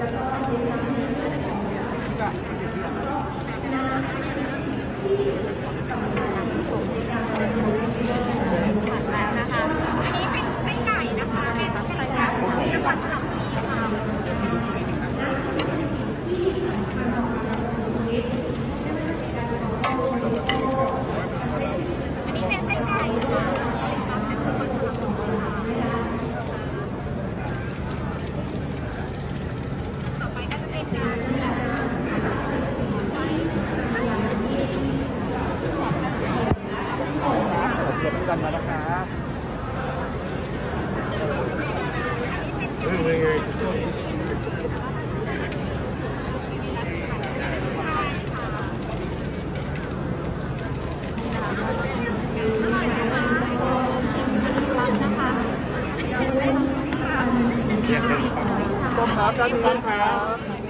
แล้วนะคะ อันนี้เป็นไส้ไก่นะคะเป็นไส้ไก่ะจังหวัดสระบุรีค่ะอันนี้เป็นไส้ไก่ค่ะจากจังหวัดสระบุรีค่ะต่อไปก็จะเป็นการ เก็บกันมานะครับนะคะต้มครับด้านนี้ครับ